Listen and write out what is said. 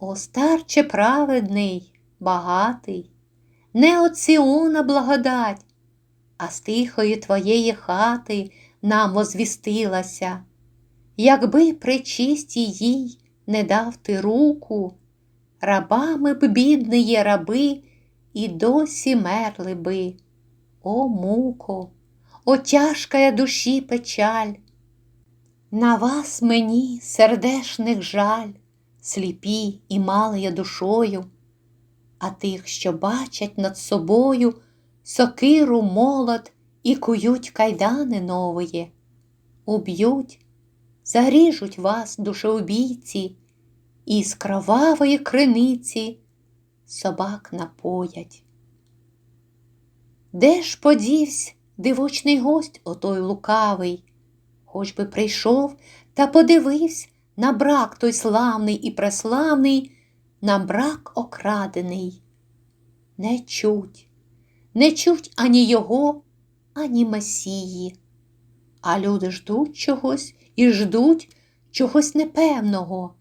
О, старче праведний, багатий, не от Сіона благодать, а з тихої твоєї хати нам возвістилася. Якби при чистій їй не дав ти руку, рабами б бідниє раби і досі мерли би. О, муко, о тяжкая душі печаль! На вас мені сердешних жаль, сліпі і малия душою, а тих, що бачать над собою сокиру молот і кують кайдани нової, уб'ють, заріжуть вас, душеубійці, і з кровавої криниці собак напоять. Де ж подівсь дивочний гость отой лукавий? Хоч би прийшов та подивився на брак той славний і преславний, на брак окрадений. Не чуть, не чуть ані його, ані Месії. А люди ждуть чогось і ждуть чогось непевного.